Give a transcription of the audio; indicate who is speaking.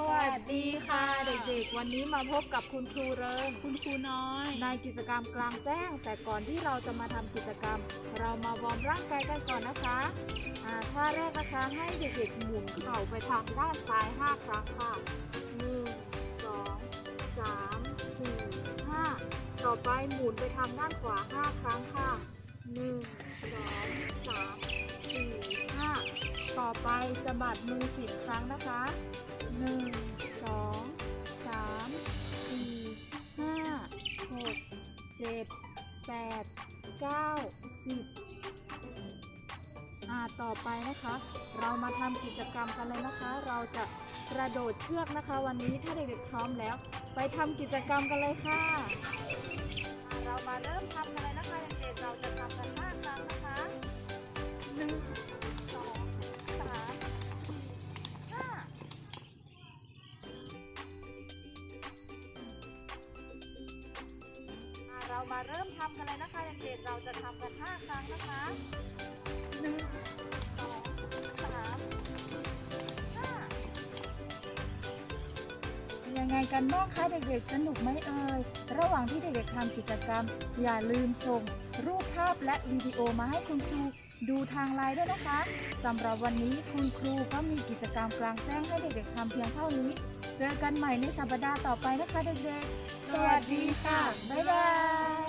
Speaker 1: สวัสดีค่ะเด็กๆ วันนี้มาพบกับคุณครูเริง
Speaker 2: คุณครูน้อย
Speaker 1: ในกิจกรรมกลางแจ้ง แต่ก่อนที่เราจะมาทำกิจกรรม เรามาวอร์มร่างกายกันก่อนนะคะอ่าท่าแรกนะคะให้เด็กๆหมุนเข่าไปทางด้านซ้าย 5 ครั้งค่ะ1 2 3 4 5ต่อไปหมุนไปทางด้านขวา 5 ครั้งค่ะ1 2 3 4 5ต่อไปสะบัดมือ10ครั้งนะคะ 6 7 8 9 10อ่าต่อไปนะคะ เรามาทำกิจกรรมกันเลยนะคะ เราจะกระโดดเชือกนะคะ วันนี้ถ้าเด็กๆพร้อมแล้ว ไปทำกิจกรรมกันเลยค่ะ เรามาเริ่มทำกันเลยนะคะ เรามาเริ่มทำกันเลยนะคะเด็กๆเราจะทำกัน 5 ครั้งนะคะหนึ่งสองสามห้ายังไงกันบ้างคะเด็กๆ สนุกไหมเอ่ย ระหว่างที่เด็กๆทำกิจกรรม อย่าลืมส่งรูปภาพและวิดีโอมาให้คุณครูดูทางไลน์ด้วยนะคะสำหรับวันนี้คุณครูก็มีกิจกรรมกลางแจ้งให้เด็กๆทำเพียงเท่านี้ เจอกันใหม่ในสัปดาห์ต่อไปนะคะเด็กๆ สวัสดีค่ะ บ๊ายบาย